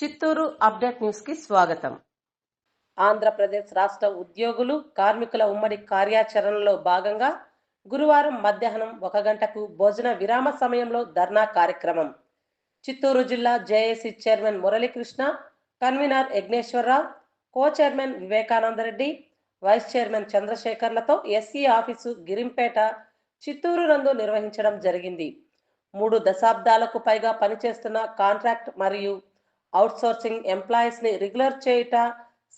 Chittoor update న్యూస్కి స్వాగతం. ఆంధ్రప్రదేశ్ రాష్ట్ర ఉద్యోగులు కార్మికుల ఉమ్మడి కార్యాచరణలో భాగంగా గురువారం మధ్యాహ్నం ఒక గంటకు భోజన విరామ సమయంలో ధర్నా కార్యక్రమం. చిత్తూరు జిల్లా JAC chairman Muralikrishna convener Yagneswara Rao co chairman Vivekananda Reddy vice chairman చంద్రశేఖర్లతో SC office Girimpeta Chittoor నందు నిర్వహించడం జరిగింది. మూడు దశాబ్దాలకు పైగా పనిచేస్తున్న కాంట్రాక్ట్ మరియు అవుట్సోర్సింగ్ ఎంప్లాయీస్ని రెగ్యులర్ చేయుట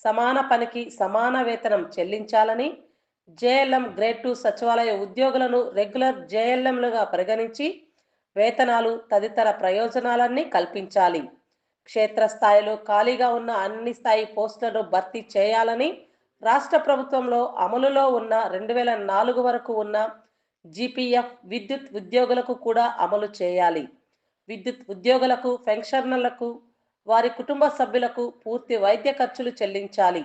సమాన పనికి సమాన వేతనం చెల్లించాలని జేఎల్ఎం గ్రేడ్ టూ సచివాలయ ఉద్యోగులను రెగ్యులర్ జేఎల్ఎంలుగా పరిగణించి వేతనాలు తదితర ప్రయోజనాలన్నీ కల్పించాలి. క్షేత్రస్థాయిలో ఖాళీగా ఉన్న అన్ని స్థాయి పోస్టులను భర్తీ చేయాలని రాష్ట్ర ప్రభుత్వంలో అమలులో ఉన్న రెండు వేల నాలుగు వరకు ఉన్న జీపీఎఫ్ విద్యుత్ ఉద్యోగులకు కూడా అమలు చేయాలి. విద్యుత్ ఉద్యోగులకు పెన్షనర్లకు వారి కుటుంబ సభ్యులకు పూర్తి వైద్య ఖర్చులు చెల్లించాలి.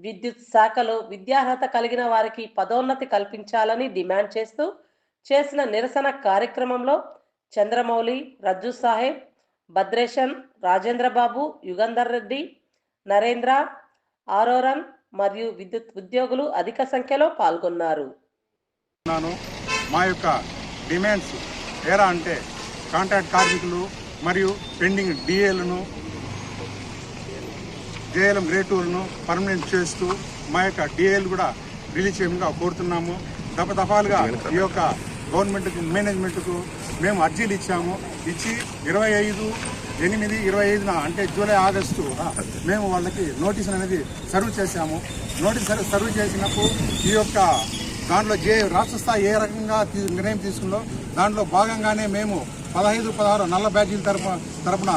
విద్యుత్ శాఖలో విద్యార్హత కలిగిన వారికి పదోన్నతి కల్పించాలని డిమాండ్ చేస్తూ చేసిన నిరసన కార్యక్రమంలో చంద్రమౌళి రజ్జు సాహెబ్ భద్రేశన్ రాజేంద్రబాబు యుగంధర్ రెడ్డి నరేంద్ర ఆరోరన్ మరియు విద్యుత్ ఉద్యోగులు అధిక సంఖ్యలో పాల్గొన్నారు. మా యొక్క డిమాండ్స్ ఏరా అంటే కాంట్రాక్ట్ కార్మికులు మరియు పెండింగ్ డిఏలను జేఎల్ఎం గ్రేడ్ టూలను పర్మనెంట్ చేస్తూ మా యొక్క డిఏలు కూడా రిలీజ్ చేయడంగా కోరుతున్నాము. దఫదఫాలుగా ఈ యొక్క గవర్నమెంట్కి మేనేజ్మెంట్కు మేము అర్జీలు ఇచ్చాము. ఇచ్చి ఇరవై ఐదు ఎనిమిది ఇరవై ఐదున అంటే జూలై ఆగస్టు మేము వాళ్ళకి నోటీస్ అనేది సర్వ్ చేశాము. నోటీస్ సర్వ్ సర్వ్ చేసినప్పుడు ఈ యొక్క దాంట్లో జే రాష్ట్ర స్థాయి ఏ రకంగా నిర్ణయం తీసుకుందో దాంట్లో భాగంగానే మేము పదహైదు పదహారు నల్ల బ్యాడ్జీల తరపు తరపున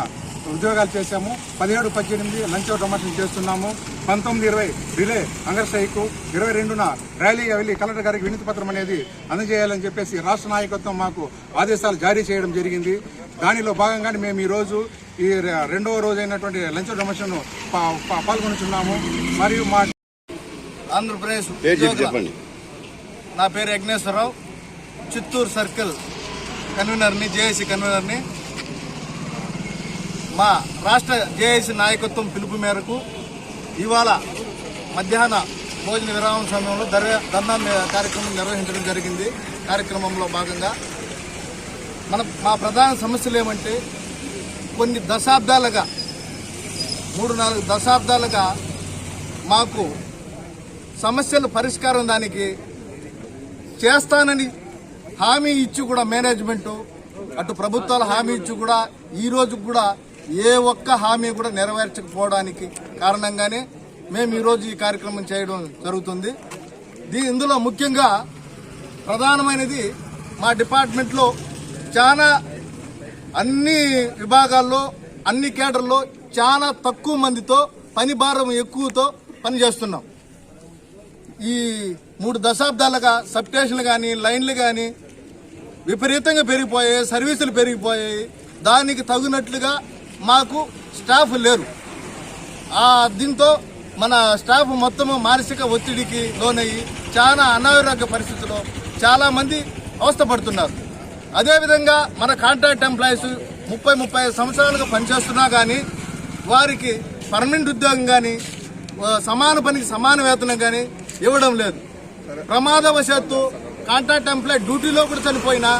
ఉద్యోగాలు చేశాము. పదిహేడు పద్దెనిమిది లంచ్ డొమేషన్ చేస్తున్నాము. పంతొమ్మిది ఇరవై రిలే అంగర్ స్ట్రైక్ ఇరవై రెండున ర్యాలీగా వెళ్ళి కలెక్టర్ గారికి వినతి పత్రం అనేది అందజేయాలని చెప్పేసి రాష్ట్ర నాయకత్వం మాకు ఆదేశాలు జారీ చేయడం జరిగింది. దానిలో భాగంగానే మేము ఈ రోజు ఈ రెండవ రోజు అయినటువంటి లంచ్ డొమేషన్ పాల్గొనుచున్నాము. మరియు మా ఆంధ్రప్రదేశ్ చెప్పండి. నా పేరు యజ్ఞేశ్వరరావు. చిత్తూరు సర్కిల్ కన్వీనర్ని జేఏసీ కన్వీనర్ని మా రాష్ట్ర జేఏసీ నాయకత్వం పిలుపు మేరకు ఇవాళ మధ్యాహ్న భోజన విరామం సమయంలో దర్ ధర్నా కార్యక్రమం నిర్వహించడం జరిగింది. కార్యక్రమంలో భాగంగా మన మా ప్రధాన సమస్యలు ఏమంటే కొన్ని దశాబ్దాలుగా మూడు నాలుగు దశాబ్దాలుగా మాకు సమస్యలు పరిష్కారం దానికి చేస్తానని హామీ ఇచ్చి కూడా మేనేజ్మెంటు అటు ప్రభుత్వాలు హామీ ఇచ్చి కూడా ఈ రోజు కూడా ఏ ఒక్క హామీ కూడా నెరవేర్చకపోవడానికి కారణంగానే మేము ఈరోజు ఈ కార్యక్రమం చేయడం జరుగుతుంది. దీ ఇందులో ముఖ్యంగా ప్రధానమైనది మా డిపార్ట్మెంట్లో చాలా అన్ని విభాగాల్లో అన్ని కేడర్లో చాలా తక్కువ మందితో పని భారం ఎక్కువతో పనిచేస్తున్నాం ఈ మూడు దశాబ్దాలుగా సబ్ స్టేషన్లు కానీ లైన్లు కానీ విపరీతంగా పెరిగిపోయాయి సర్వీసులు పెరిగిపోయాయి. దానికి తగినట్లుగా మాకు స్టాఫ్ లేరు. ఆ దీంతో మన స్టాఫ్ మొత్తము మానసిక ఒత్తిడికి లోనయ్యి చాలా అనారోగ్య పరిస్థితుల్లో చాలామంది అవస్థపడుతున్నారు. అదేవిధంగా మన కాంట్రాక్ట్ ఎంప్లాయీస్ ముప్పై ముప్పై సంవత్సరాలుగా పనిచేస్తున్నా కానీ వారికి పర్మనెంట్ ఉద్యోగం కానీ సమాన పనికి సమాన వేతనం కానీ ఇవ్వడం లేదు. ప్రమాదవశాత్తు కాంట్రాక్ట్ ఎంప్లాయీ డ్యూటీలో కూడా చనిపోయినా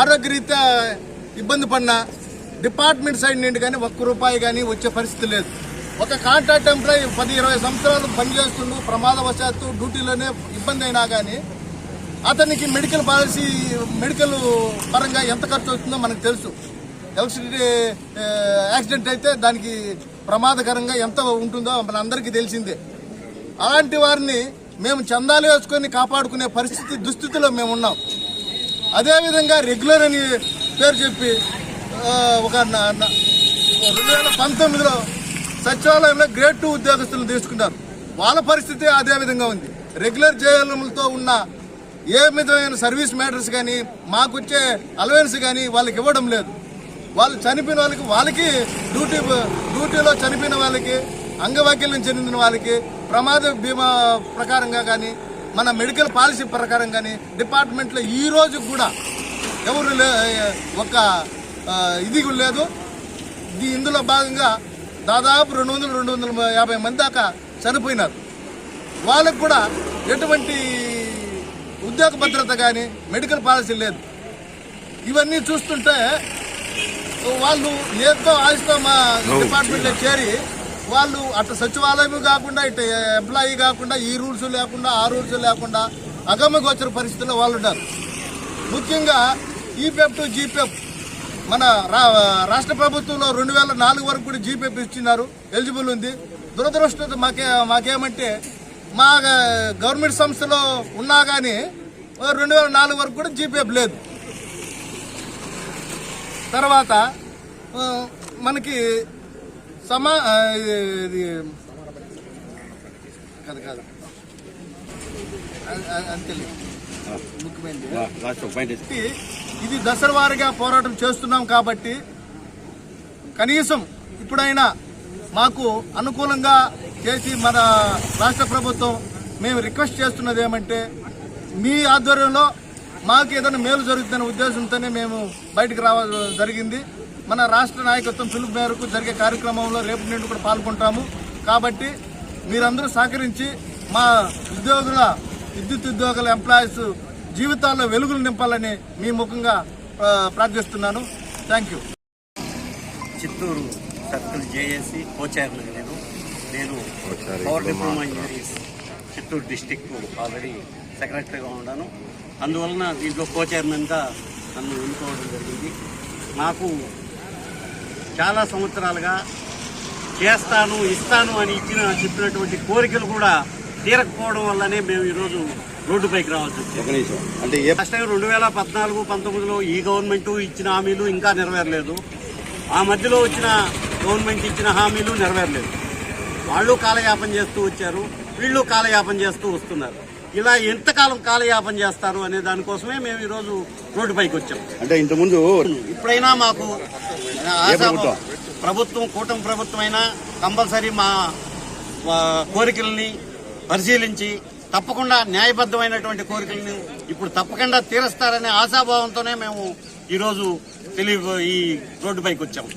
ఆరోగ్యరీత్యా ఇబ్బంది పడినా డిపార్ట్మెంట్ సైడ్ నుండి కానీ ఒక్క రూపాయి కానీ వచ్చే పరిస్థితి లేదు. ఒక కాంట్రాక్ట్ ఎంప్లాయీ పది ఇరవై సంవత్సరాలు పనిచేస్తుండు ప్రమాదవశాత్తు డ్యూటీలోనే ఇబ్బంది అయినా కానీ అతనికి మెడికల్ పాలసీ మెడికల్ పరంగా ఎంత ఖర్చు అవుతుందో మనకు తెలుసు. ఎలక్ట్రిసిటీ యాక్సిడెంట్ అయితే దానికి ప్రమాదకరంగా ఎంత ఉంటుందో మన అందరికీ తెలిసిందే. అలాంటి వారిని మేము చందాలు వేసుకొని కాపాడుకునే పరిస్థితి దుస్థితిలో మేము ఉన్నాం. అదేవిధంగా రెగ్యులర్ అని పేరు చెప్పి ఒక రెండు వేల పంతొమ్మిదిలో సచివాలయంలో గ్రేడ్ టూ ఉద్యోగస్తులను తీసుకున్నారు. వాళ్ళ పరిస్థితి అదే విధంగా ఉంది. రెగ్యులర్ జేఎల్ఎంలతో ఉన్న ఏ విధమైన సర్వీస్ మ్యాటర్స్ కానీ మాకు వచ్చే అలవెన్స్ కానీ వాళ్ళకి ఇవ్వడం లేదు. వాళ్ళు చనిపోయిన వాళ్ళకి వాళ్ళకి డ్యూటీ డ్యూటీలో చనిపోయిన వాళ్ళకి అంగవైకల్యం చెందిన వాళ్ళకి ప్రమాద బీమా ప్రకారంగా కానీ మన మెడికల్ పాలసీ ప్రకారం కానీ డిపార్ట్మెంట్లో ఈ రోజు కూడా ఎవరు లే ఒక ఇది లేదు. ఇందులో భాగంగా దాదాపు రెండు వందలు రెండు వందల యాభై మంది దాకా చనిపోయినారు. వాళ్ళకు కూడా ఎటువంటి ఉద్యోగ భద్రత కానీ మెడికల్ పాలసీ లేదు. ఇవన్నీ చూస్తుంటే వాళ్ళు ఏదో ఆశతో మా డిపార్ట్మెంట్లో చేరి వాళ్ళు అటు సచివాలయం కాకుండా ఇటు ఎంప్లాయీ కాకుండా ఈ రూల్స్ లేకుండా ఆ రూల్స్ లేకుండా అగమ్యగోచర పరిస్థితుల్లో వాళ్ళు ఉన్నారు ముఖ్యంగా ఈపెఫ్ టు జీపెఫ్ మన రా రాష్ట్ర ప్రభుత్వంలో రెండు వేల నాలుగు వరకు కూడా జీపీఎఫ్ ఇచ్చినారు ఎలిజిబుల్ ఉంది. దురదృష్టత మాకే మాకేమంటే మా గవర్నమెంట్ సంస్థలో ఉన్నా కానీ రెండు వేల నాలుగు వరకు కూడా జీపీఎఫ్ లేదు. తర్వాత మనకి సమా ఇది కాదు కాదు. అ- ముఖ్యమైనది. కాబట్టి ఇది దశలవారీగా పోరాటం చేస్తున్నాం కాబట్టి కనీసం ఇప్పుడైనా మాకు అనుకూలంగా చేసి మన రాష్ట్ర ప్రభుత్వం మేము రిక్వెస్ట్ చేస్తున్నది ఏమంటే మీ ఆధ్వర్యంలో మాకు ఏదైనా మేలు జరుగుతుందనే ఉద్దేశంతోనే మేము బయటకు రావ జరిగింది. మన రాష్ట్ర నాయకత్వం పిలుపు మేరకు జరిగే కార్యక్రమంలో రేపు నుండి కూడా పాల్గొంటాము. కాబట్టి మీరందరూ సహకరించి మా ఉద్యోగుల విద్యుత్ ఉద్యోగుల ఎంప్లాయీస్ జీవితాల్లో వెలుగులు నింపాలని మీ ముఖంగా ఆ, ప్రార్థిస్తున్నాను. Thank you Chittoor circle JAC కోచార్ని నేను. నేను power diploma engineering Chittoor district already సెక్రటరీగా ఉన్నాను. అందువలన దీంట్లో కోచైర్మన్గా నన్ను ఎన్నుకోవడం జరిగింది. నాకు చాలా సంవత్సరాలుగా చేస్తాను ఇస్తాను అని ఇచ్చిన చెప్పినటువంటి కోరికలు కూడా తీరకపోవడం వల్లనే మేము ఈరోజు రోడ్డుపైకి రావాల్సి వచ్చింది. అంటే లాస్ట్ టైం రెండు వేల పద్నాలుగు పంతొమ్మిదిలో ఈ గవర్నమెంట్ ఇచ్చిన హామీలు ఇంకా నెరవేరలేదు. ఆ మధ్యలో వచ్చిన గవర్నమెంట్ ఇచ్చిన హామీలు నెరవేరలేదు. వాళ్ళు కాలయాపన చేస్తూ వచ్చారు. వీళ్ళు కాలయాపన చేస్తూ వస్తున్నారు. ఇలా ఎంతకాలం కాలయాపన చేస్తారు అనే దానికోసమే మేము ఈరోజు రోడ్డుపైకి వచ్చాం. అంటే ఇంతకుముందు ఇప్పుడైనా మాకు ప్రభుత్వం? కూటమి ప్రభుత్వం అయినా కంపల్సరీ మా కోరికల్ని పరిశీలించి తప్పకుండా న్యాయబద్ధమైనటువంటి కోరికల్ని ఇప్పుడు తప్పకుండా తీరుస్తారనే ఆశాభావంతోనే మేము ఈరోజు తెలియ ఈ రోడ్డుపైకి వచ్చాము.